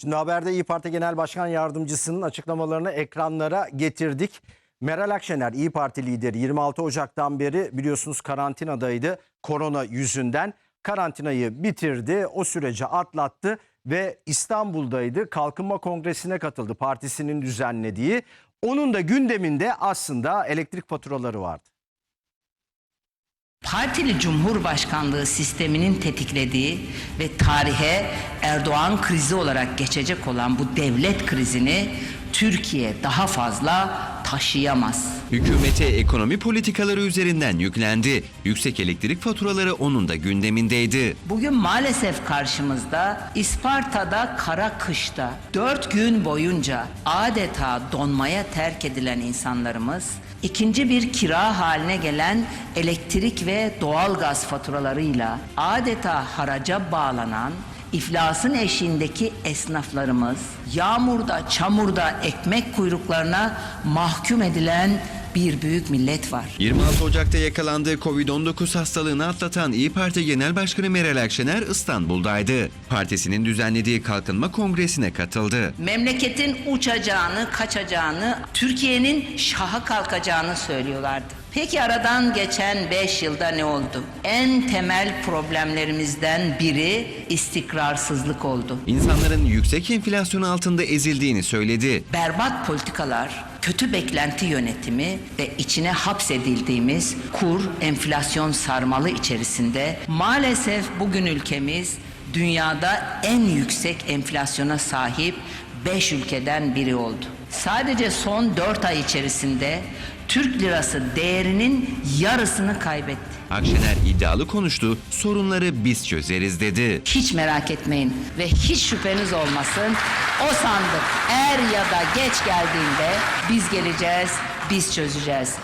Şimdi haberde İyi Parti Genel Başkan Yardımcısının açıklamalarını ekranlara getirdik. Meral Akşener İyi Parti lideri 26 Ocak'tan beri biliyorsunuz karantinadaydı korona yüzünden. Karantinayı bitirdi, o süreci atlattı ve İstanbul'daydı. Kalkınma Kongresi'ne katıldı partisinin düzenlediği. Onun da gündeminde aslında elektrik faturaları vardı. Partili Cumhurbaşkanlığı sisteminin tetiklediği ve tarihe Erdoğan krizi olarak geçecek olan bu devlet krizini Türkiye daha fazla taşıyamaz. Hükümete ekonomi politikaları üzerinden yüklendi. Yüksek elektrik faturaları onun da gündemindeydi. Bugün maalesef karşımızda İsparta'da kara kışta dört gün boyunca adeta donmaya terk edilen insanlarımız ikinci bir kira haline gelen elektrik ve doğalgaz faturalarıyla adeta haraca bağlanan İflasın eşiğindeki esnaflarımız yağmurda, çamurda ekmek kuyruklarına mahkum edilen bir büyük millet var. 26 Ocak'ta yakalandığı Covid-19 hastalığını atlatan İyi Parti Genel Başkanı Meral Akşener İstanbul'daydı. Partisinin düzenlediği Kalkınma Kongresi'ne katıldı. Memleketin uçacağını, kaçacağını, Türkiye'nin şaha kalkacağını söylüyorlardı. Peki aradan geçen 5 yılda ne oldu? En temel problemlerimizden biri istikrarsızlık oldu. İnsanların yüksek enflasyon altında ezildiğini söyledi. Berbat politikalar, kötü beklenti yönetimi ve içine hapsedildiğimiz kur enflasyon sarmalı içerisinde maalesef bugün ülkemiz dünyada en yüksek enflasyona sahip 5 ülkeden biri oldu. Sadece son 4 ay içerisinde Türk lirası değerinin yarısını kaybetti. Akşener iddialı konuştu, sorunları biz çözeriz dedi. Hiç merak etmeyin ve hiç şüpheniz olmasın. O sandık er ya da geç geldiğinde biz geleceğiz, biz çözeceğiz.